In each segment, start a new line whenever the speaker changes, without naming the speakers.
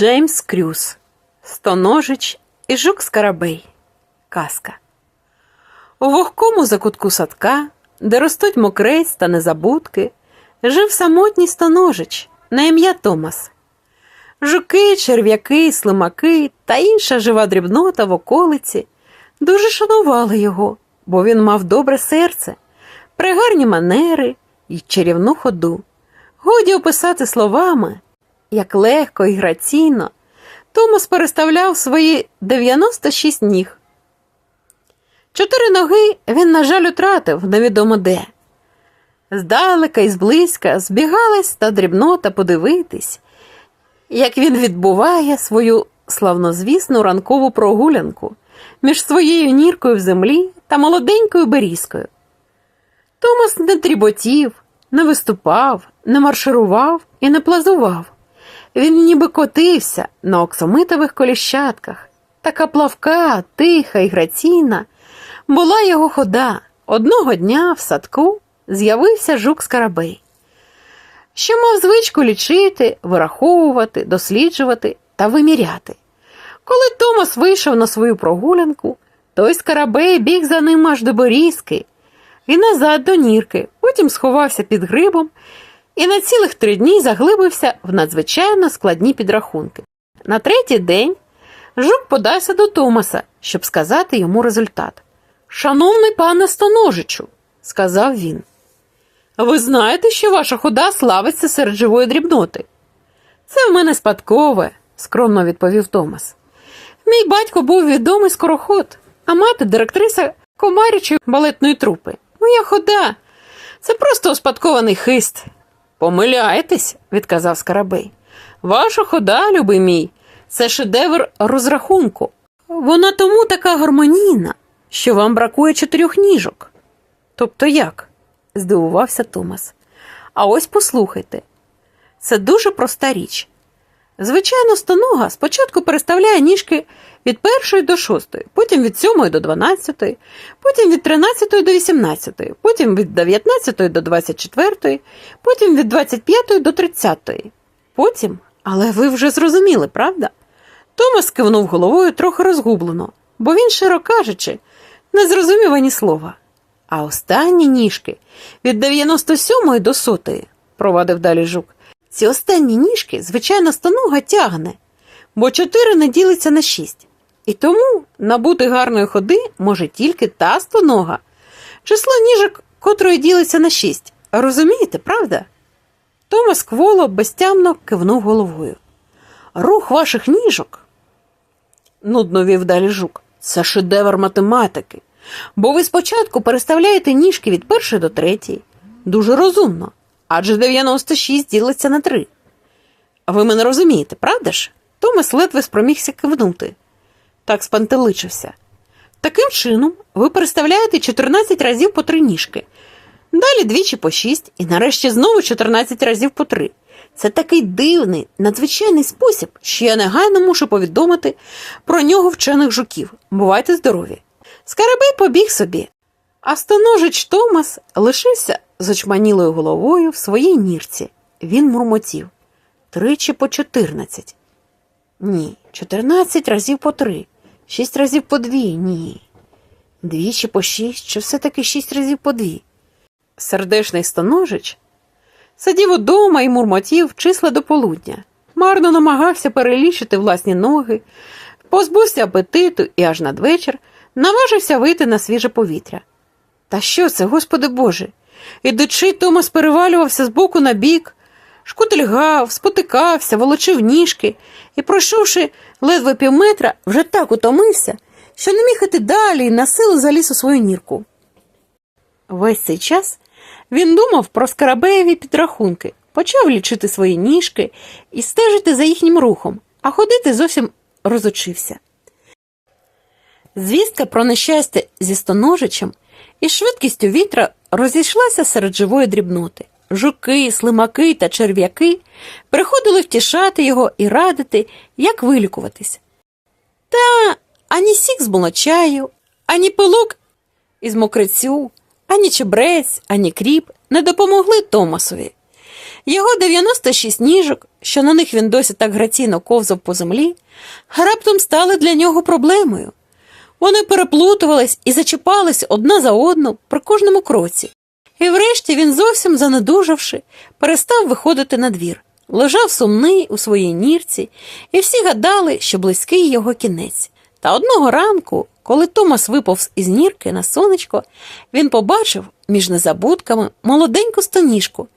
Джеймс Крюс, Стоножич і Жук Скарабей. Казка. У вогкому закутку садка, де ростуть мокрець та незабудки, жив самотній стоножич на ім'я Томас. Жуки, черв'яки, слимаки та інша жива дрібнота в околиці дуже шанували його, бо він мав добре серце, пригарні манери і чарівну ходу. Годі описати словами, як легко і граційно Томас переставляв свої 96 ніг. Чотири ноги він, на жаль, утратив невідомо де. Здалека і зблизька збігались та дрібнота подивитись, як він відбуває свою славнозвісну ранкову прогулянку між своєю ніркою в землі та молоденькою берізкою. Томас не тріботів, не виступав, не марширував і не плазував. Він ніби котився на оксамитових коліщатках. Така плавка, тиха і граційна була його хода. Одного дня в садку з'явився жук Скарабей, що мав звичку лічити, вираховувати, досліджувати та виміряти. Коли Томас вийшов на свою прогулянку, той Скарабей біг за ним аж до борізки і назад до нірки, потім сховався під грибом і на цілих три дні заглибився в надзвичайно складні підрахунки. На третій день жук подався до Томаса, щоб сказати йому результат. Шановний пане Стоножичу, сказав він, ви знаєте, що ваша хода славиться серед живої дрібноти? Це в мене спадкове, скромно відповів Томас. Мій батько був відомий скороход, а мати директриса комарячої балетної трупи. Моя хода це просто успадкований хист. Помиляєтесь, відказав Скарабей. Ваша хода, любий мій, це шедевр розрахунку. Вона тому така гармонійна, що вам бракує чотирьох ніжок. Тобто як? здивувався Томас. А ось послухайте. Це дуже проста річ. Звичайно, стонога спочатку переставляє ніжки від першої до шостої, потім від сьомої до дванадцятої, потім від тринадцятої до вісімнадцятої, потім від дев'ятнадцятої до двадцять четвертої, потім від двадцять п'ятої до тридцятої. Потім, але ви вже зрозуміли, правда? Томас кивнув головою трохи розгублено, бо він, щиро кажучи, не зрозумів ані слова. А останні ніжки від 97 до сотої, провадив далі жук. Ці останні ніжки, звичайно, стонога тягне, бо чотири не ділиться на шість. І тому набути гарної ходи може тільки та стонога, число ніжок, котрої ділиться на шість. Розумієте, правда? Томас кволо безтямно кивнув головою. Рух ваших ніжок, нудно вів далі жук, це шедевр математики. Бо ви спочатку переставляєте ніжки від першої до третьої. Дуже розумно, адже 96 ділиться на 3. Ви мене розумієте, правда ж? Томас ледве спромігся кивнути. Так спантеличився. Таким чином, ви переставляєте 14 разів по три ніжки, далі двічі по 6 і нарешті знову 14 разів по 3. Це такий дивний, надзвичайний спосіб, що я негайно мушу повідомити про нього вчених жуків. Бувайте здорові! Скарабей побіг собі, а стоножич Томас лишився з очманілою головою в своїй нірці. Він мурмотів тричі по чотирнадцять. Ні, чотирнадцять разів по три, шість разів по дві, ні. Двічі по шість, чи все-таки шість разів по дві. Сердешний стоножич сидів удома і мурмотів числа до полудня, марно намагався перелічити власні ноги, позбувся апетиту і аж надвечір наважився вийти на свіже повітря. Та що це, господи Боже? Ідучи, Томас перевалювався з боку на бік, шкутильгав, спотикався, волочив ніжки і, пройшовши ледве півметра, вже так утомився, що не міг іти далі і на силу заліз у свою нірку. Весь цей час він думав про скарабеєві підрахунки, почав лічити свої ніжки і стежити за їхнім рухом, а ходити зовсім розучився. Звістка про нещастя зі стоножичем і швидкістю вітра розійшлася серед живої дрібноти. Жуки, слимаки та черв'яки приходили втішати його і радити, як вилікуватись. Та ані сік з молочаю, ані пилок із мокрицю, ані чебрець, ані кріп не допомогли Томасові. Його 96 ніжок, що на них він досі так граційно ковзав по землі, раптом стали для нього проблемою. Вони переплутувались і зачіпались одна за одну при кожному кроці. І врешті він, зовсім занедужавши, перестав виходити на двір, лежав сумний у своїй нірці, і всі гадали, що близький його кінець. Та одного ранку, коли Томас виповз із нірки на сонечко, він побачив між незабудками молоденьку стоніжку,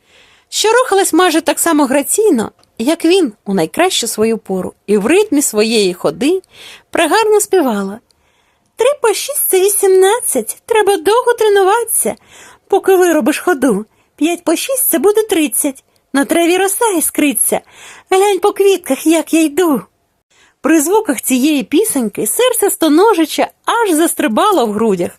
що рухалась майже так само граційно, як він у найкращу свою пору, і в ритмі своєї ходи пригарно співала. Три по шість це вісімнадцять. Треба довго тренуватися, поки виробиш ходу. П'ять по шість це буде тридцять. На траві роса іскриться. Глянь по квітках, як я йду. При звуках цієї пісеньки серце стоножича аж застрибало в грудях.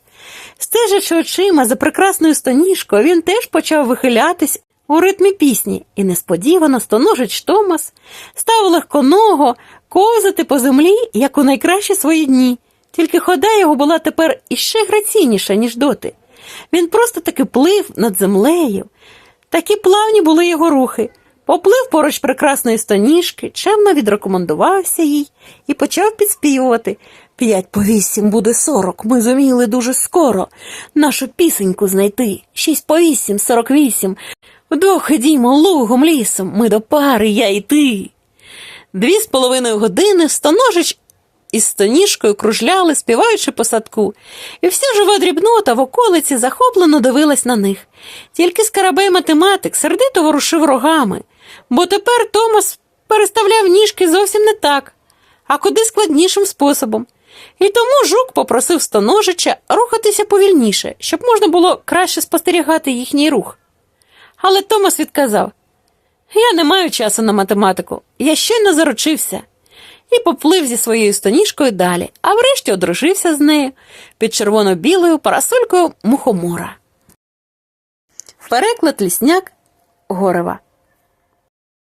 Стежачи очима за прекрасною стоніжкою, він теж почав вихилятись у ритмі пісні, і несподівано стоножич Томас став легконого ковзати по землі, як у найкращі свої дні. Тільки хода його була тепер іще граційніша, ніж доти. Він просто таки плив над землею. Такі плавні були його рухи. Поплив поруч прекрасної стоніжки, чемно відрекомендувався їй і почав підспівувати. П'ять по вісім буде сорок. Ми зуміли дуже скоро нашу пісеньку знайти. Шість по вісім, сорок вісім. Вдвох ідімо лугом лісом. Ми до пари, я і ти. Дві з половиною години стоножич із стоніжкою кружляли, співаючи по садку, і вся жива дрібнота в околиці захоплено дивилась на них. Тільки скарабей математик сердито ворушив рогами, бо тепер Томас переставляв ніжки зовсім не так, а куди складнішим способом. І тому жук попросив стоножича рухатися повільніше, щоб можна було краще спостерігати їхній рух. Але Томас відказав: Я не маю часу на математику, я щойно заручився і поплив зі своєю стоніжкою далі, а врешті одружився з нею під червоно-білою парасолькою мухомора. Переклад лісняк Горева